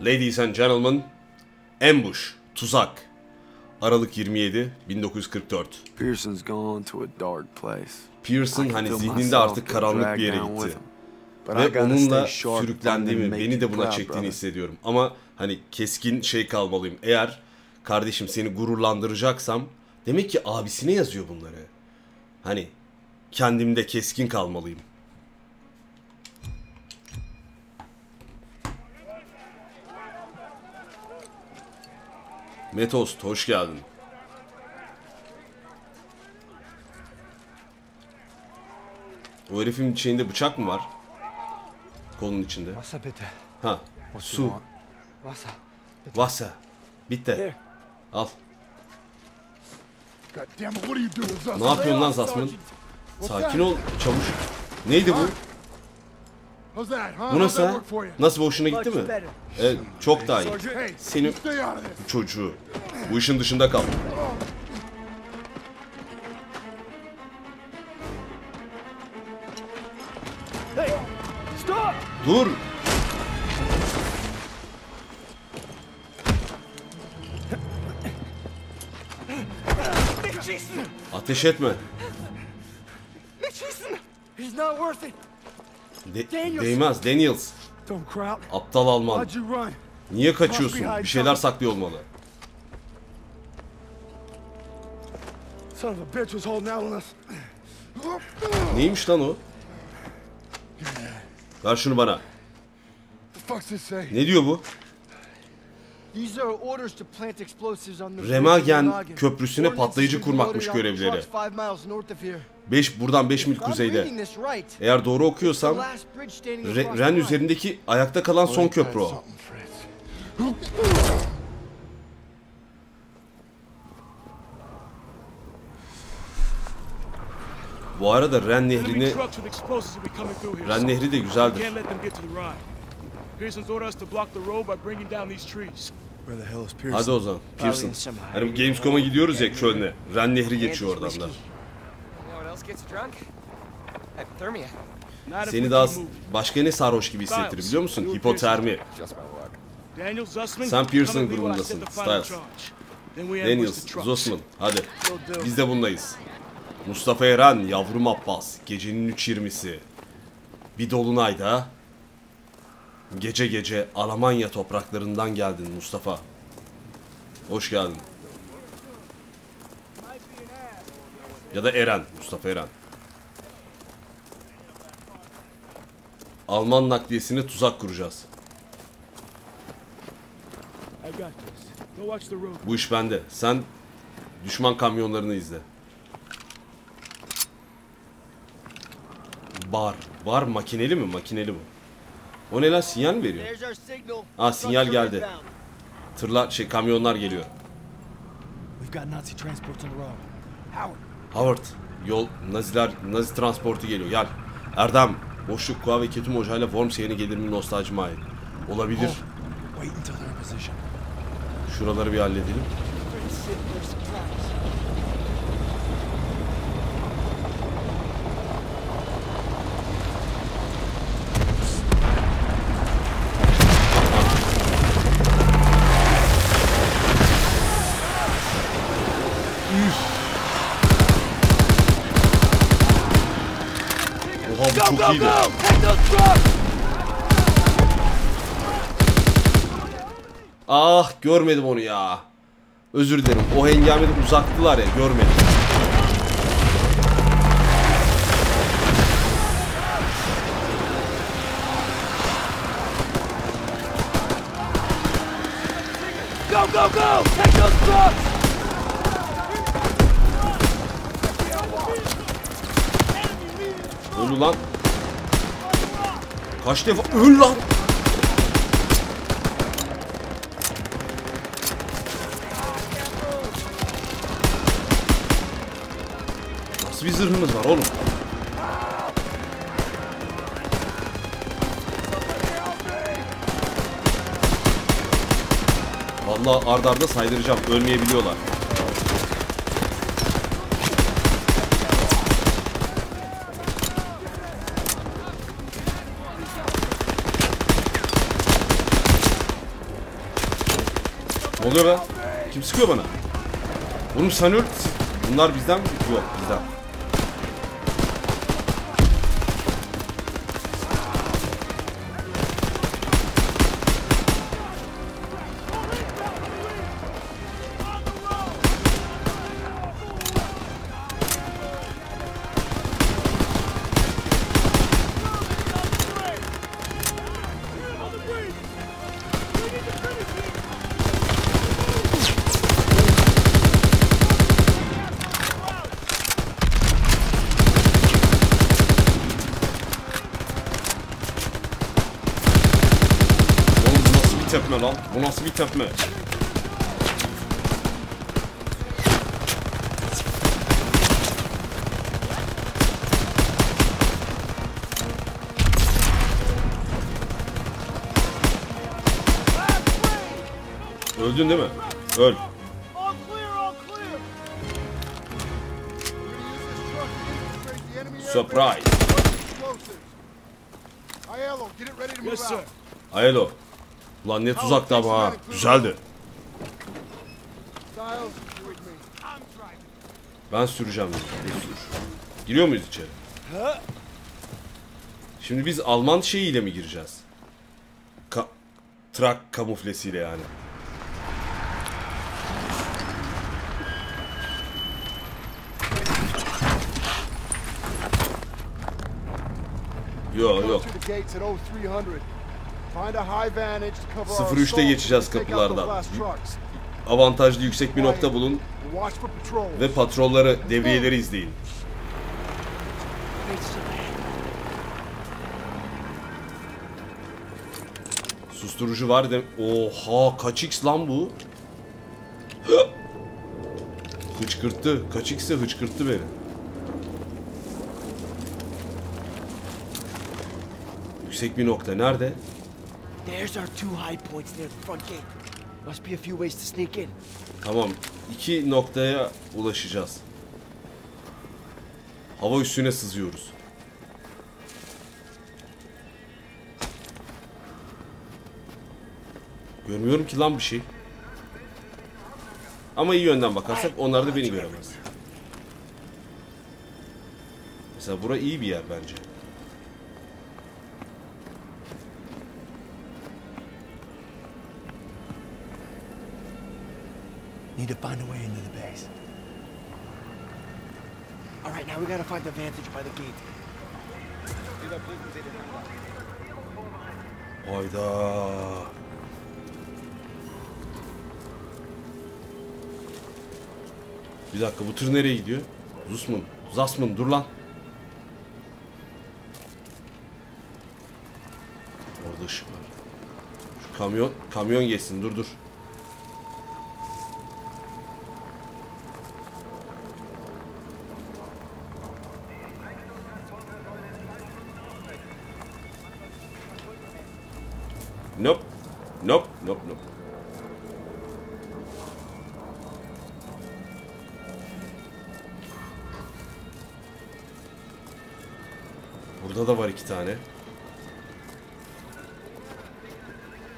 Ladies and gentlemen, ambush, tuzak. Aralık 27, 1944. Pearson's gone to a dark place. Pearson hani zihninde artık karanlık bir yere gitti. Ve onunla sürüklendiğimi, beni de buna çektiğini hissediyorum. Ama hani keskin şey kalmalıyım. Eğer kardeşim seni gururlandıracaksam demek ki abisine yazıyor bunları. Hani kendimde keskin kalmalıyım. Metost hoş geldin. O herifin şeyinde bıçak mı var? Kolun içinde. Ha. Su. Wasser. Bitti. Al. God damn it, what are you doing, Zuss? Ne yapıyorsun lan Zasman? Sakin ol çavuş. Neydi bu? How's that, huh? Bu nasıl ha? work for you? Nasıl bu hoşuna gitti mi? Evet, çok daha iyi. Hey, Senin çocuğu. Bu işin dışında kal. Stop! Dur. Ateş etme. De- Daniels. değmez. Daniels. Aptal Alman. Niye kaçıyorsun? Bir şeyler saklıyor olmalı. Neymiş lan o? Ver şunu bana. Ne diyor bu? Remagen köprüsüne patlayıcı kurmakmış görevleri. Trucks five miles north of here. 5 buradan 5 mil kuzeyde. Eğer doğru okuyorsam Re- Ren üzerindeki ayakta kalan son köprü o. Bu arada Ren nehrini. Ren nehri de güzeldir. Hadi o zaman. Pearson. Hani Gamescom'a gidiyoruz ya Köln'e. Ren nehri geçiyor oradan da. Seni daha başka ne sarhoş gibi hissettirir biliyor musun? Hipotermi. Sen Pearson grubundasın, Styles. Daniels. Zosman. Hadi. Biz de bundayız. Mustafa Eren, yavrum Abbas. Gecenin 3.20'si. Bir dolunayda. Gece gece Almanya topraklarından geldin Mustafa. Hoş geldin. Ya da Eren, Mustafa Eren. Alman nakliyesine tuzak kuracağız. I got this. Go watch the road. Bu iş bende. Sen düşman kamyonlarını izle. Bar. Bar makineli mi? Makineli bu. O ne lan sinyal mi veriyor? Ah, sinyal geldi. Tırlar şey kamyonlar geliyor. We've got Nazi transports on the road. Howard, Howard yol Naziler Nazi transportu geliyor. Gel. Erdem boşluk Kua ve Ketum Hoca ile Worms yeni gelir mi nostaljime ait. Olabilir. position. Şuraları bir halledelim. İyiydi. Ah görmedim onu ya. Özür dilerim. O hengamede uzaktılar ya görmedim. Go, go, go! Take those trucks! Öl lan. Kaç defa öl lan. Nasıl bir zırhınız var oğlum? Vallahi ardarda arda saydıracağım. Ölmeyebiliyorlar. Oluyor be? Kim sıkıyor bana? Oğlum sen öl. Bunlar bizden mi? Yok bizden. Use this truck to infiltrate the enemy Surprise. airbase with explosives. Aiello, get it ready to move Yes, sir. out. Ayelo. Ulan ne tuzaktı ama ha. Güzeldi. Ben süreceğim. sür? Giriyor muyuz içeri? Şimdi biz Alman şeyiyle mi gireceğiz? Ka trak kamuflesiyle yani. Go yok. 03'te assault geçeceğiz kapılardan. Avantajlı yüksek bir nokta bulun ve patrolları, devriyeleri izleyin. Susturucu var de... Oha kaç x lan bu? hıçkırttı. Kaç x'e hıçkırttı beni. Yüksek bir nokta. Nerede? There's our two high points near the front gate. Must be a few ways to sneak in. Tamam. iki noktaya ulaşacağız. Hava üstüne sızıyoruz. Görmüyorum ki lan bir şey. Ama iyi yönden bakarsak onlar da beni göremez. Mesela bura iyi bir yer bence. Need to find a way into the base. All right, now we gotta find the vantage by the gate. Hayda. Bir dakika bu tır nereye gidiyor? Zusmun. Zasmun dur lan. Orada ışık var. Şu kamyon, kamyon geçsin dur dur. Burada da var iki tane.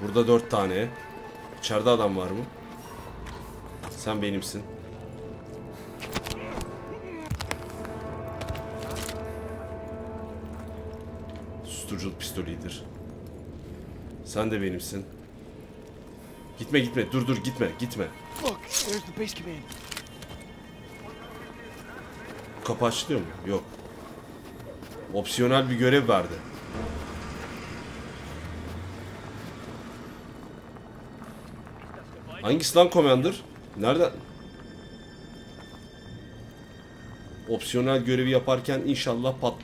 Burada dört tane. İçeride adam var mı? Sen benimsin. Susturucu pistolidir. Sen de benimsin. Gitme gitme dur dur gitme gitme. Kapı açılıyor mu? Yok. Opsiyonel bir görev verdi. Hangisi lan Commander? Nerede? Opsiyonel görevi yaparken inşallah pat...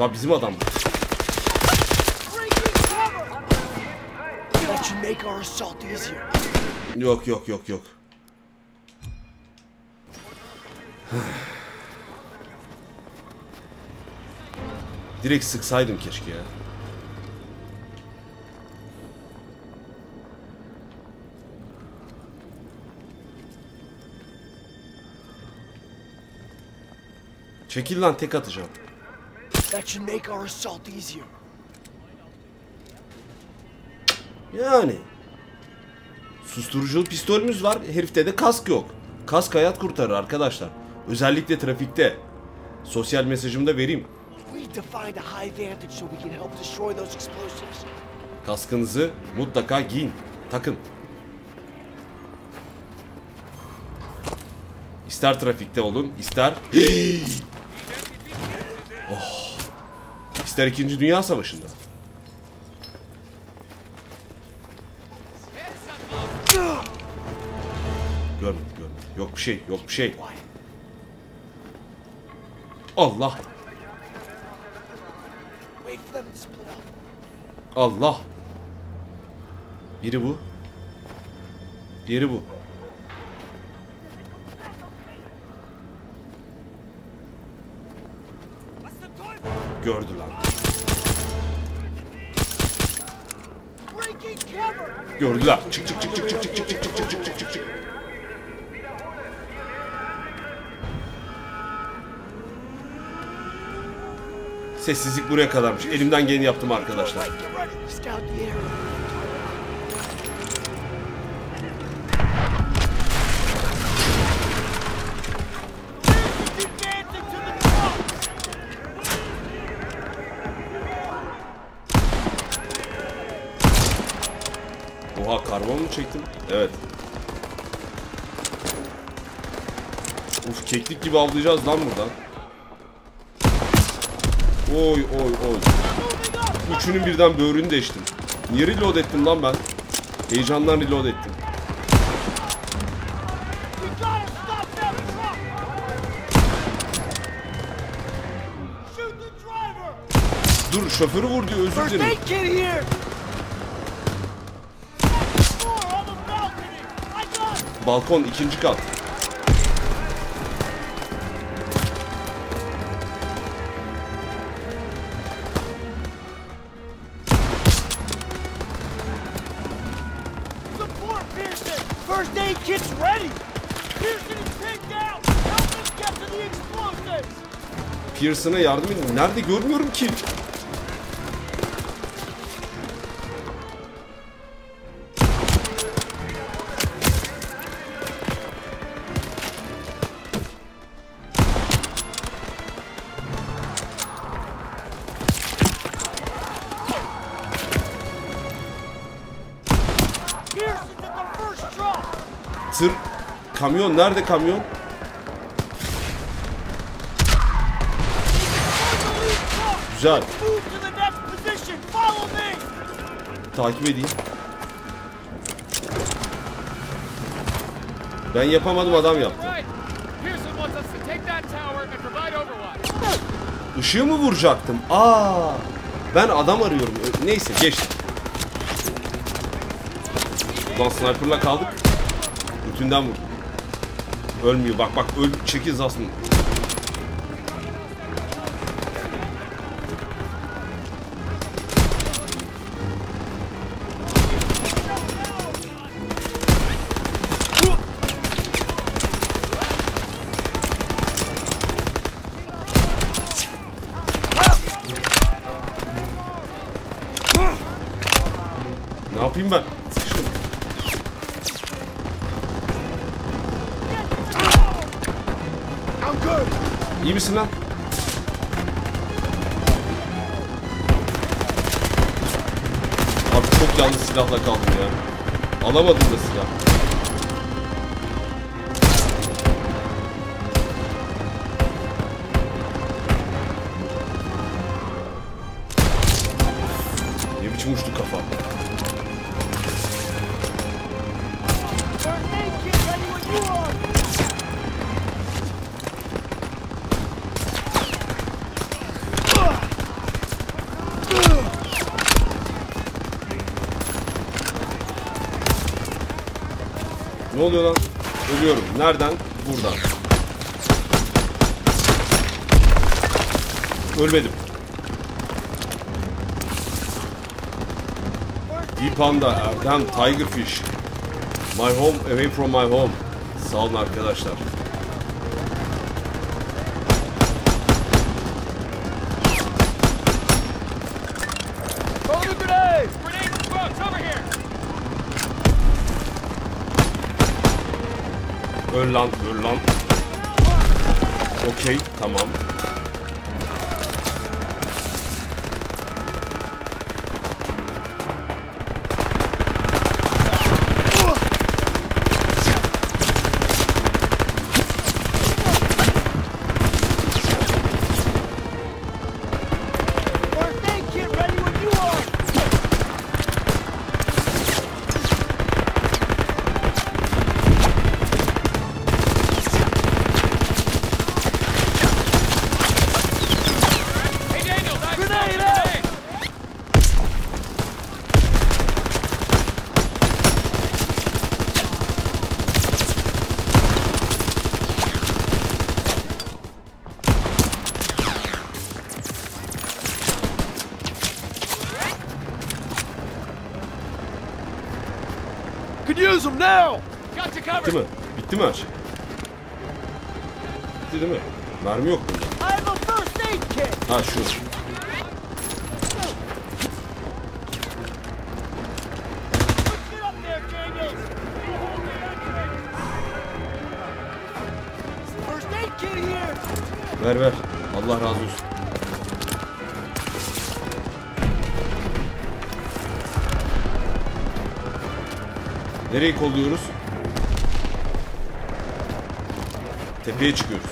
Lan bizim adam. bu. Yok yok yok yok. Direkt sıksaydım keşke ya. Çekil lan tek atacağım. Yani. Susturuculu pistolümüz var. Herifte de kask yok. Kask hayat kurtarır arkadaşlar. Özellikle trafikte. Sosyal mesajımı da vereyim. Kaskınızı mutlaka giyin. Takın. İster trafikte olun, ister... oh. İster 2. Dünya Savaşı'nda. Görmedim, görmedim. Yok bir şey, yok bir şey. Allah. Allah. Biri bu. Diğeri bu. Gördü lan. Gördüler. Çık çık çık çık çık çık çık çık. Sessizlik buraya kadarmış. Elimden geleni yaptım arkadaşlar. Oha karbon mu çektim? Evet. Uf keklik gibi avlayacağız lan buradan. Oy oy oy. Üçünün birden böğrünü değiştim. Niye reload ettim lan ben? Heyecandan reload ettim. Dur şoförü vur diyor özür dilerim. Balkon ikinci kat. Pearson'a yardım edin. Nerede görmüyorum ki? Tır, kamyon nerede kamyon? Güzel. Takip edeyim. Ben yapamadım adam yaptı. Işığı mı vuracaktım? Aa, ben adam arıyorum. Neyse geçtim. Ulan sniper'la kaldık. Bütünden vur. Ölmüyor. Bak bak öl. Çekil zasın. İyi misin lan? Abi çok yalnız silahla kaldım ya. Alamadım da silah. Buradan. Ölmedim. Bir panda, Erdem, Tigerfish. My home, away from my home. Sağ olun arkadaşlar. Öl lan, öl lan. Okey, tamam. Allah razı olsun. Nereyi kolluyoruz? Tepeye çıkıyoruz.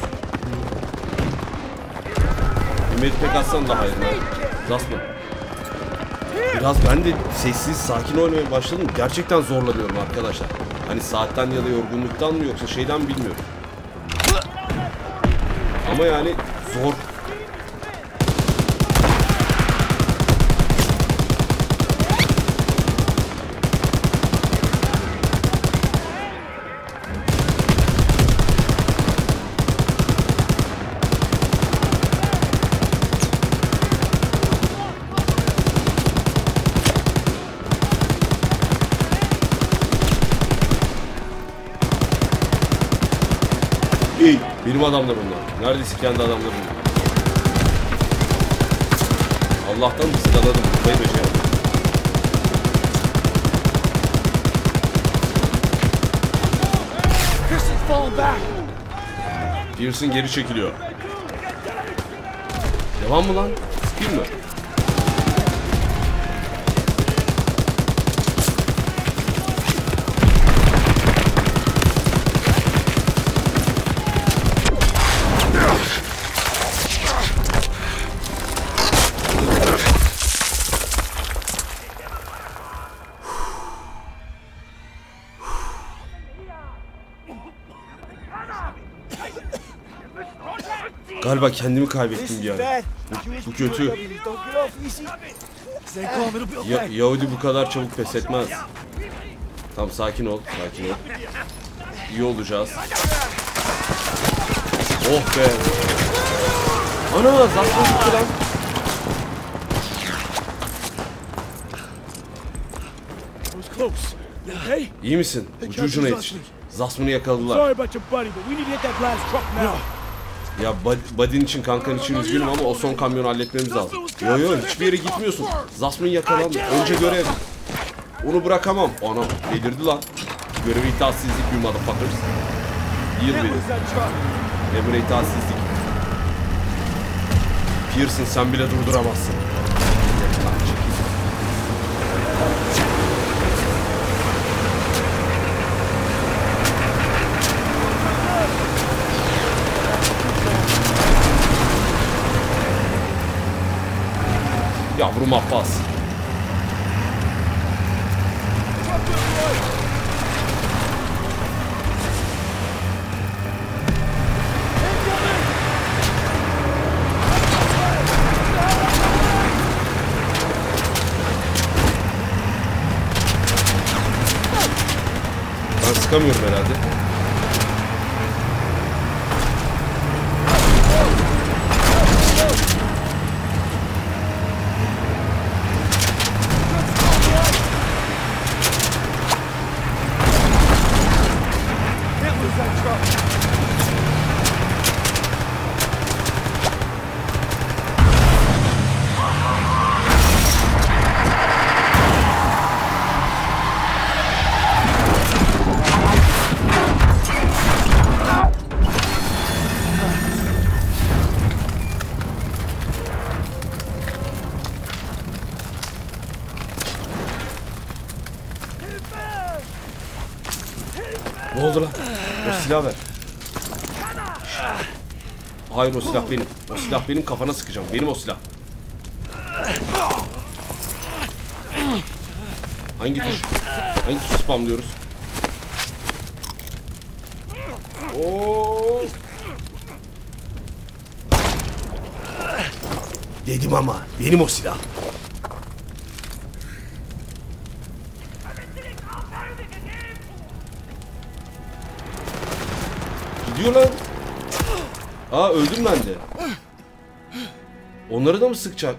Medpek atsan daha iyi. Zasma. Biraz ben de sessiz, sakin oynamaya başladım. Gerçekten zorlanıyorum arkadaşlar. Hani saatten ya da yorgunluktan mı yoksa şeyden bilmiyorum. Ama yani zor. İyi. Benim adamlar bunlar. Neredeyse kendi adamlarım. Allah'tan beceremedim. Christian's falling back! Pearson geri çekiliyor. Devam mı lan? Sıkayım mı? Galiba kendimi kaybettim bir ara. Bu, kötü. Ya, Yahudi bu kadar çabuk pes etmez. Tamam sakin ol, sakin ol. İyi olacağız. Oh be. Ana zaten gitti lan. İyi misin? Ucu ucuna yetiştik. Zasman'ı yakaladılar. Ya Buddy'nin için kankan için üzgünüm ama o son kamyonu halletmemiz lazım. Yo yo hiçbir yere gitmiyorsun. Zasman yakalandı. Önce görev. Onu bırakamam. Ana delirdi lan. Görevi itaatsizlik bir motherfuckers. Yıl beni. Emre itaatsizlik. Pearson sen bile durduramazsın. Yavrum Abbas. Ben sıkamıyorum herhalde. Hayır o silah benim. O silah benim kafana sıkacağım. Benim o silah. Hangi tuş? Hangi tuş spamlıyoruz? Oo. Dedim ama benim o silah. Gidiyor lan. Aa öldüm ben de. Onları da mı sıkacak?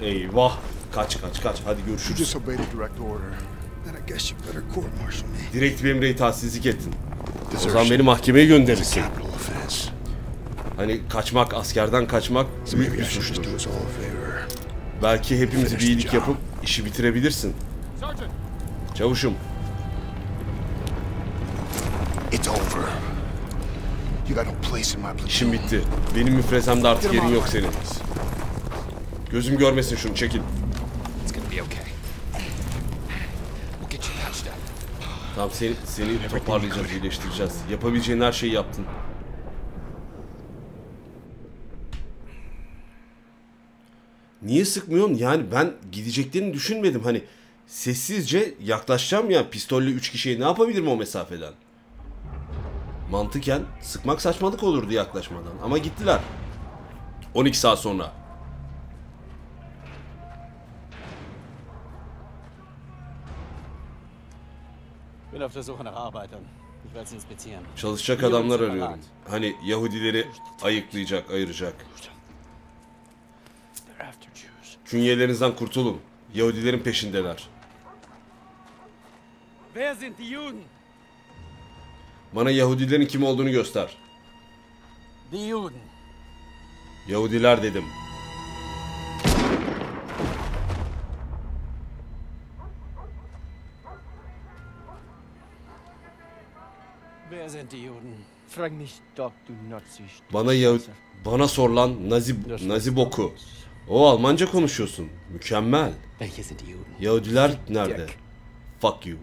Eyvah. Kaç kaç kaç. Hadi görüşürüz. Direkt bir emre itaatsizlik ettin. O zaman beni mahkemeye gönderirsin. Capital offense. Hani kaçmak, askerden kaçmak büyük maybe bir suçtur. do us all a favor. Belki hepimize bir iyilik yapıp işi bitirebilirsin. Çavuşum, It's over. You got no place in my platoon. işim bitti. Benim müfrezemde artık yerin yok senin. Gözüm görmesin şunu, çekil. It's gonna be okay. We'll get you patched up. Tamam seni, seni toparlayacağız, iyileştireceğiz. Yapabileceğin her şeyi yaptın. Niye sıkmıyorsun? Yani ben gideceklerini düşünmedim. Hani sessizce yaklaşacağım ya pistolle 3 kişiye ne yapabilirim o mesafeden? Mantıken sıkmak saçmalık olurdu yaklaşmadan. Ama gittiler. 12 saat sonra. Bin auf der Suche nach Arbeitern. Ich werde sie inspizieren. Çalışacak adamlar arıyorum. Hani Yahudileri ayıklayacak, ayıracak. They're after Jews. Künyelerinizden kurtulun. Yahudilerin peşindeler. Wer sind die Juden? Bana Yahudilerin kim olduğunu göster. Die Juden. Yahudiler dedim. Bana Yahud bana sorulan Nazi Nazi boku. O Almanca konuşuyorsun. Mükemmel. Yahudiler nerede? Fuck you.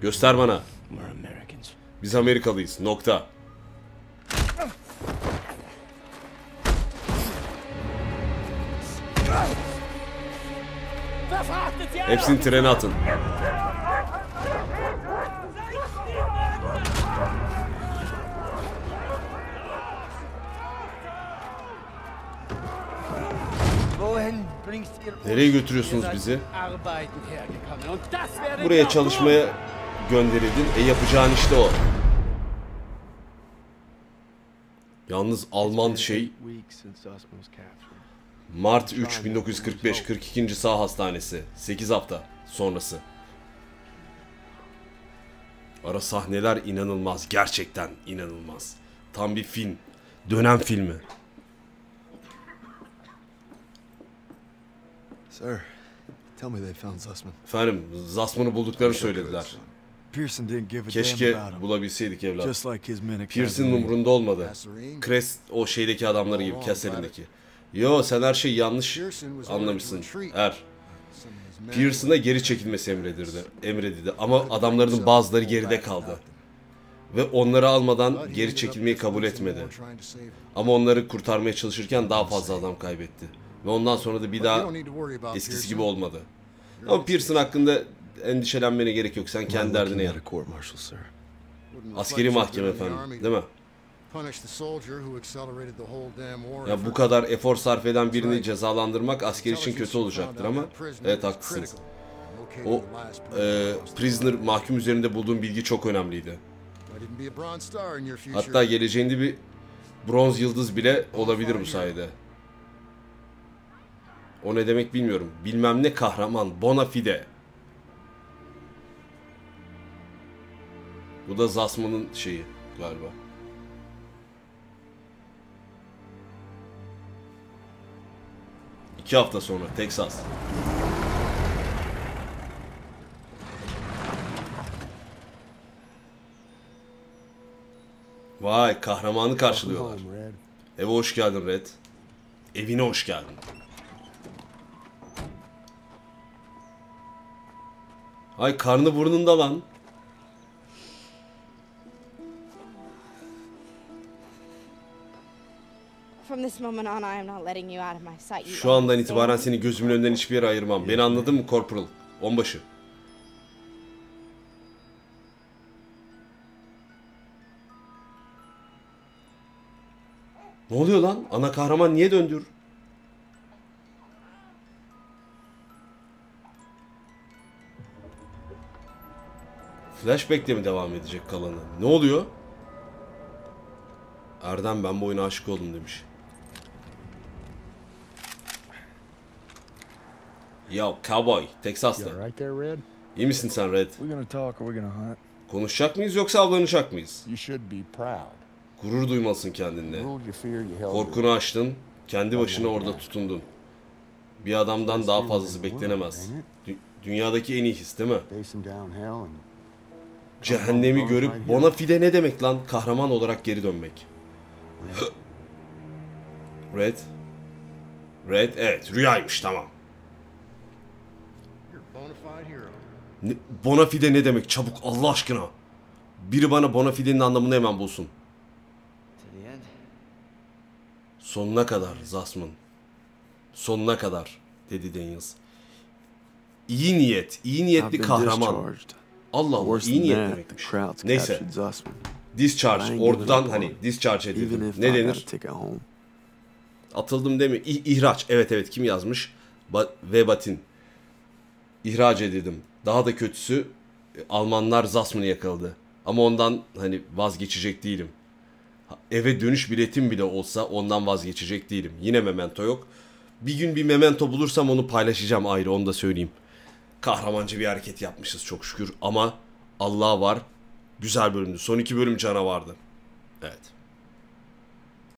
Göster bana. Biz Amerikalıyız. Nokta. Hepsini trene atın. Nereye götürüyorsunuz bizi? Buraya çalışmaya gönderildin. E yapacağın işte o. Yalnız Alman şey. Mart 3 1945 42. Sağ Hastanesi 8 hafta sonrası. Ara sahneler inanılmaz. Gerçekten inanılmaz. Tam bir film. Dönem filmi. Sir, tell me they found Sussman. Efendim Zasman'ı bulduklarını söylediler. Pearson didn't give a damn Keşke about him. bulabilseydik evlat. Just like his men at Pierce'in Kasserine. umurunda olmadı. Crest o şeydeki adamları gibi Kessel'indeki. Yo sen her şeyi yanlış anlamışsın. Er. Pearson'a geri çekilmesi emredildi. Emredildi. Ama adamlarının bazıları geride kaldı. Ve onları almadan geri çekilmeyi kabul etmedi. Ama onları kurtarmaya çalışırken daha fazla adam kaybetti. Ve ondan sonra da bir daha eskisi gibi olmadı. Ama Pearson hakkında endişelenmene gerek yok. Sen kendi derdine sir. Askeri mahkeme efendim. Değil mi? Ya bu kadar efor sarf eden birini cezalandırmak asker için kötü olacaktır ama evet haklısınız. O e, prisoner mahkum üzerinde bulduğum bilgi çok önemliydi. Hatta geleceğinde bir bronz yıldız bile olabilir bu sayede. O ne demek bilmiyorum. Bilmem ne kahraman. Bonafide. Bu da Zasman'ın şeyi galiba. İki hafta sonra Texas. Vay kahramanı karşılıyorlar. Eve hoş geldin Red. Evine hoş geldin. Ay karnı burnunda lan. From this moment on, I am not letting you out of my sight. You Şu andan itibaren seni gözümün önünden hiçbir yere ayırmam. Beni anladın mı Corporal? Onbaşı. Ne oluyor lan? Ana kahraman niye döndür? Flashback'le mi devam edecek kalanı? Ne oluyor? Erdem ben bu oyuna aşık oldum demiş. Ya cowboy, Red? İyi misin sen Red? Konuşacak mıyız yoksa avlanacak mıyız? Gurur duymalısın kendinle. Korkunu aştın, kendi başına orada tutundun. Bir adamdan daha fazlası beklenemez. Dü- dünyadaki en iyi his değil mi? Cehennemi görüp bona fide ne demek lan? Kahraman olarak geri dönmek. Red. Red, evet rüyaymış tamam. Ne, bona fide ne demek? Çabuk Allah aşkına. Biri bana bona fidenin anlamını hemen bulsun. Sonuna kadar Zasman. Sonuna kadar dedi Daniels. İyi niyet, iyi niyetli kahraman. Allah Allah iyi niyet demekmiş. Neyse. Discharge, ordudan hani discharge edildim. Ne denir? Atıldım demi. İ- ihraç. Evet evet kim yazmış? Ba- Vebatin. İhraç edildim. Daha da kötüsü e, Almanlar Zasman'ı yakaladı. Ama ondan hani vazgeçecek değilim. Eve dönüş biletim bile olsa ondan vazgeçecek değilim. Yine memento yok. Bir gün bir memento bulursam onu paylaşacağım ayrı onu da söyleyeyim. Kahramanca bir hareket yapmışız çok şükür ama Allah var. Güzel bölümdü. Son iki bölüm canavardı. Evet.